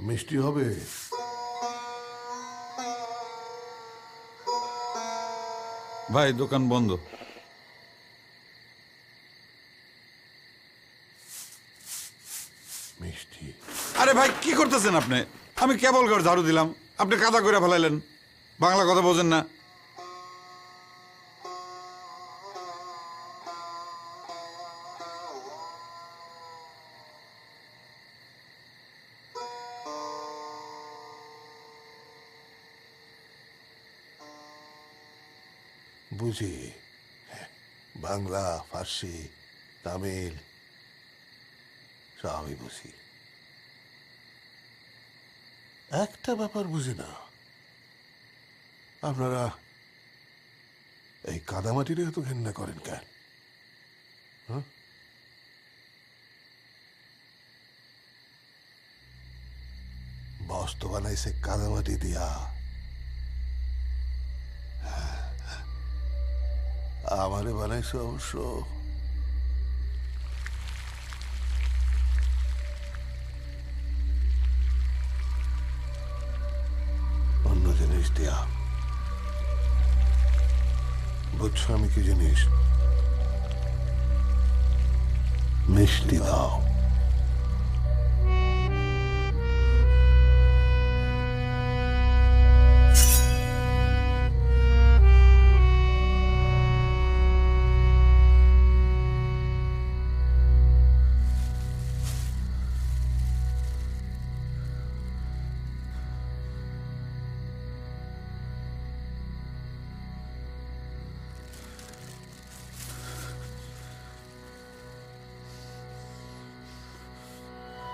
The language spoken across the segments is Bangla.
মিষ্টি হবে। ভাই দোকান বন্ধ। মিষ্টি। আরে ভাই কি করতেছেন আপনি? আমি কেবল ঘর ঝাড়ু দিলাম। আপনি কাদা করে ফেলাইলেন। বাংলা কথা বোঝেন না। বুঝি। বাংলা, ফার্সি, তামিল, সবই বুঝি। একটা ব্যাপার বুঝি না। আপনারা এই কাদামাটিরে এত ঘেন্না করেন কেন? হ্যাঁ? বস তো বানাইছে কাদামাটি দিয়া। আমারে বানাইছো অবশ্য। অন্য জিনিস দিয়া। বুঝছ আমি কি জিনিস? মিষ্টি দাও।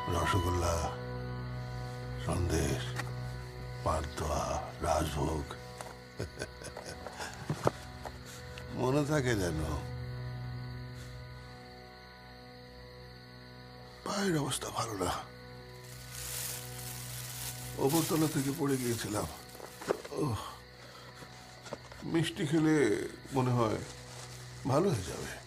রসগোল্লা, সন্দেশ, পান্তুয়া, রাজভোগ। মনে থাকে যেন পায়ের অবস্থা ভালো না। ওপরতলা থেকে পড়ে গিয়েছিলাম। মিষ্টি খেলে মনে হয় ভালো হয়ে যাবে।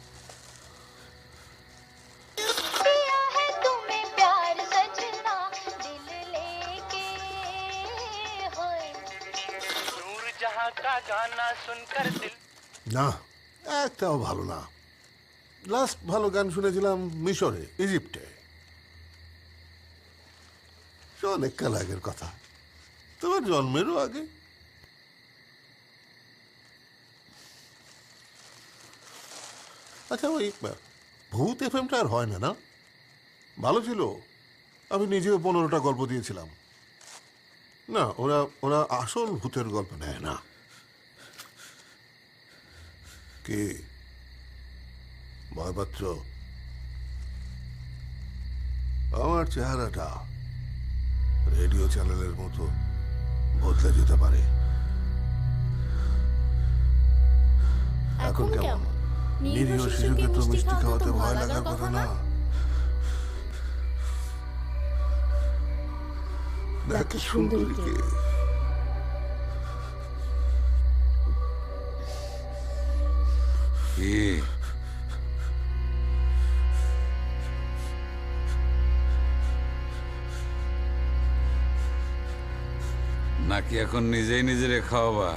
না, একটাও ভালো না। লাস্ট ভালো গান শুনেছিলাম মিশরে, ইজিপ্টে। অনেক কাল আগের কথা। তোমার জন্মেরও আগে। আচ্ছা ওই ভূত এফএমটা আর হয় না না? ভালো ছিল। আমি নিজেও পনেরোটা গল্প দিয়েছিলাম। না ওরা ওরা আসল ভূতের গল্প নেয় না। কি? ভয় পাচ্ছ আমার চেহারাটা রেডিও চ্যানেলের মতো বদলে যেতে পারে। এখন কেমন? নিরীহ শিশুকে তো মিষ্টি খাওয়াতে ভয় লাগার কথা না? দেখ সুন্দরীকে কি নাকি এখন নিজেই নিজেরে খাওয়াবা?